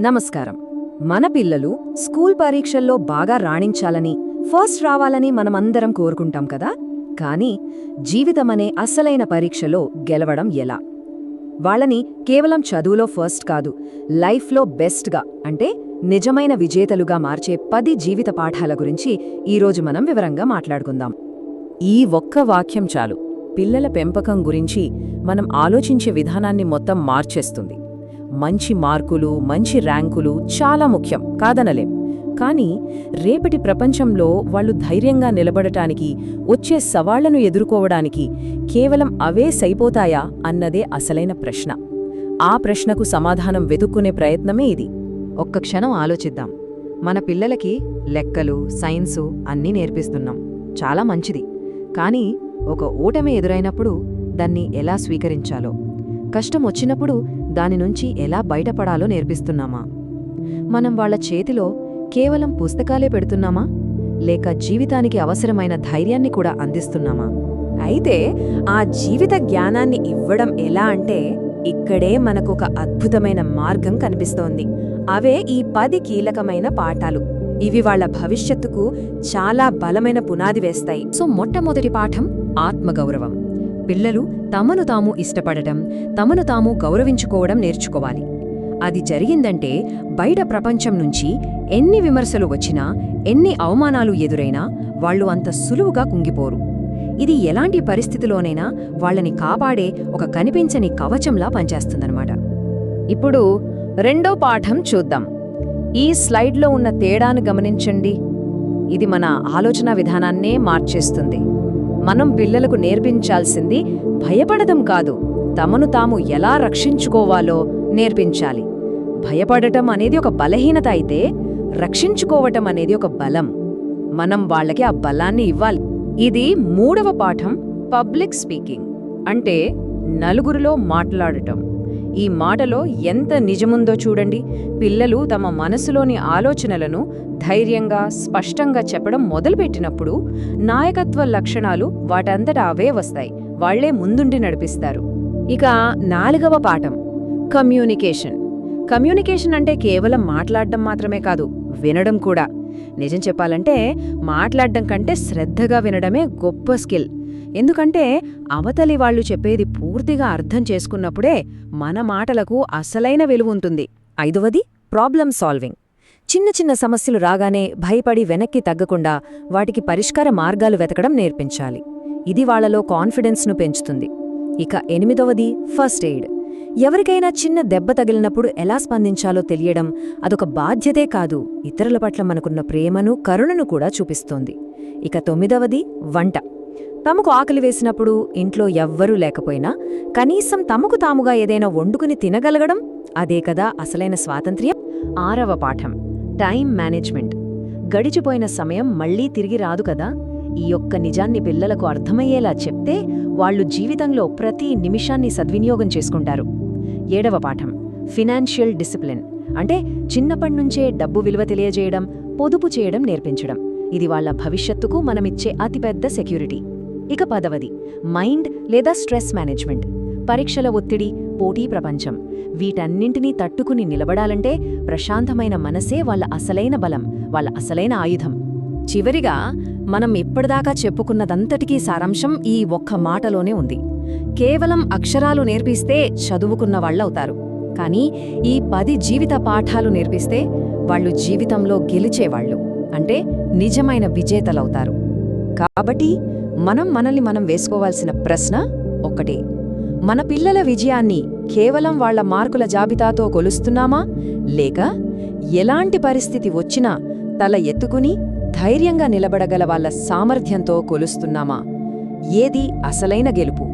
నమస్కారం. మన పిల్లలు స్కూల్ పరీక్షల్లో బాగా రాణించాలని ఫస్ట్ రావాలని మనమందరం కోరుకుంటాం కదా? కానీ జీవితమనే అసలైన పరీక్షలో గెలవడం ఎలా? వాళ్ళని కేవలం చదువులో ఫస్ట్ కాదు లైఫ్లో బెస్ట్గా అంటే నిజమైన విజేతలుగా మార్చే పది జీవిత పాఠాల గురించి ఈరోజు మనం వివరంగా మాట్లాడుకుందాం. ఈ ఒక్క వాక్యం చాలు. పిల్లల పెంపకం గురించి మనం ఆలోచించే విధానాన్ని మొత్తం మార్చేస్తుంది. మంచి మార్కులు మంచి ర్యాంకులు చాలా ముఖ్యం. కాదనలేం. కానీ రేపటి ప్రపంచంలో వాళ్ళు ధైర్యంగా నిలబడటానికి వచ్చే సవాళ్ళను ఎదుర్కోవడానికి కేవలం అవే సైపోతాయా అన్నదే అసలైన ప్రశ్న. ఆ ప్రశ్నకు సమాధానం వెతుక్కునే ప్రయత్నమే ఇది. ఒక్క క్షణం ఆలోచిద్దాం. మన పిల్లలకి లెక్కలు సైన్సు అన్నీ నేర్పిస్తున్నాం. చాలా మంచిది. కానీ ఒక ఓటమి ఎదురైనప్పుడు దాన్ని ఎలా స్వీకరించాలో? కష్టం వచ్చినప్పుడు దాని నుంచి ఎలా బయటపడాలో నేర్పిస్తున్నామా? మనం వాళ్ళ చేతిలో కేవలం పుస్తకాలే పెడుతున్నామా? లేక జీవితానికి అవసరమైన ధైర్యాన్ని కూడా అందిస్తున్నామా? అయితే ఆ జీవిత జ్ఞానాన్ని ఇవ్వడం ఎలా అంటే ఇక్కడే మనకొక అద్భుతమైన మార్గం కనిపిస్తోంది. అవే ఈ పది కీలకమైన పాఠాలు. ఇవి వాళ్ళ భవిష్యత్తుకు చాలా బలమైన పునాది వేస్తాయి. సో మొట్టమొదటి పాఠం ఆత్మగౌరవం. పిల్లలు తమను తాము ఇష్టపడటం తమను తాము గౌరవించుకోవడం నేర్చుకోవాలి. అది జరిగిందంటే బయట ప్రపంచం నుంచి ఎన్ని విమర్శలు వచ్చినా ఎన్ని అవమానాలు ఎదురైనా వాళ్ళు అంత సులువుగా కుంగిపోరు. ఇది ఎలాంటి పరిస్థితిలోనైనా వాళ్ళని కాపాడే ఒక కనిపించని కవచంలా పనిచేస్తుందన్నమాట. ఇప్పుడు రెండో పాఠం చూద్దాం. ఈ స్లైడ్లో ఉన్న తేడాను గమనించండి. ఇది మన ఆలోచన విధానాన్నే మార్చేస్తుంది. మనం పిల్లలకు నేర్పించాల్సింది భయపడటం కాదు తమను తాము ఎలా రక్షించుకోవాలో నేర్పించాలి. భయపడటం అనేది ఒక బలహీనత అయితే రక్షించుకోవటం అనేది ఒక బలం. మనం వాళ్ళకి ఆ బలాన్ని ఇవ్వాలి. ఇది మూడవ పాఠం పబ్లిక్ స్పీకింగ్. అంటే నలుగురిలో మాట్లాడటం. ఈ మాటలో ఎంత నిజముందో చూడండి. పిల్లలు తమ మనసులోని ఆలోచనలను ధైర్యంగా స్పష్టంగా చెప్పడం మొదలుపెట్టినప్పుడు నాయకత్వ లక్షణాలు వాటంతట అవే వస్తాయి. వాళ్ళే ముందుండి నడిపిస్తారు. ఇక నాలుగవ పాఠం. కమ్యూనికేషన్. కమ్యూనికేషన్ అంటే కేవలం మాట్లాడడం మాత్రమే కాదు వినడం కూడా. నిజం చెప్పాలంటే మాట్లాడడం కంటే శ్రద్ధగా వినడమే గొప్ప స్కిల్. ఎందుకంటే అవతలి వాళ్ళు చెప్పేది పూర్తిగా అర్థం చేసుకున్నప్పుడే మన మాటలకు అసలైన విలువుంటుంది ఐదవది ప్రాబ్లం సాల్వింగ్ చిన్న చిన్న సమస్యలు రాగానే భయపడి వెనక్కి తగ్గకుండా వాటికి పరిష్కార మార్గాలు వెతకడం నేర్పించాలి. ఇది వాళ్ళలో కాన్ఫిడెన్స్ను పెంచుతుంది. ఇక ఎనిమిదవది ఫస్ట్ ఎయిడ్ ఎవరికైనా చిన్న దెబ్బ తగిలినప్పుడు ఎలా స్పందించాలో తెలియడం అదొక బాధ్యతే కాదు. ఇతరుల పట్ల మనకున్న ప్రేమను కరుణను కూడా చూపిస్తోంది. ఇక తొమ్మిదవది వంట. తమకు ఆకలి వేసినప్పుడు ఇంట్లో ఎవ్వరూ లేకపోయినా కనీసం తమకు తాముగా ఏదైనా వండుకుని తినగలగడం అదే కదా అసలైన స్వాతంత్ర్యం? ఆరవ పాఠం. Time management. గడిచిపోయిన సమయం మళ్ళీ తిరిగి రాదు కదా? ఈ యొక్క నిజాన్ని పిల్లలకు అర్థమయ్యేలా చెప్తే వాళ్ళు జీవితంలో ప్రతి నిమిషాన్ని సద్వినియోగం చేసుకుంటారు. ఏడవ పాఠం. ఫినాన్షియల్ డిసిప్లిన్ అంటే చిన్నప్పటినుంచే డబ్బు విలువ తెలియజేయడం పొదుపు చేయడం నేర్పించడం. ఇది వాళ్ళ భవిష్యత్తుకు మనమిచ్చే అతిపెద్ద సెక్యూరిటీ. ఇక పదవది. మైండ్ లేదా స్ట్రెస్ మేనేజ్మెంట్ పరీక్షల ఒత్తిడి పోటీ ప్రపంచం. వీటన్నింటినీ తట్టుకుని నిలబడాలంటే ప్రశాంతమైన మనసే వాళ్ళ అసలైన బలం వాళ్ళ అసలైన ఆయుధం. చివరిగా మనం ఇప్పటిదాకా చెప్పుకున్నదంతటికీ సారాంశం ఈ ఒక్క మాటలోనే ఉంది. కేవలం అక్షరాలు నేర్పిస్తే చదువుకున్న వాళ్ళవుతారు. కానీ ఈ పది జీవిత పాఠాలు నేర్పిస్తే వాళ్ళు జీవితంలో గెలిచేవాళ్ళు. అంటే నిజమైన విజేతలవుతారు. కాబట్టి మనం మనల్ని మనం వేసుకోవాల్సిన ప్రశ్న ఒక్కటే మన పిల్లల విజయాన్ని కేవలం వాళ్ళ మార్కుల జాబితాతో కొలుస్తున్నామా? లేక ఎలాంటి పరిస్థితి వచ్చినా తల ఎత్తుకుని ధైర్యంగా నిలబడగల వాళ్ళ సామర్థ్యంతో కొలుస్తున్నామా? ఏది అసలైన గెలుపు?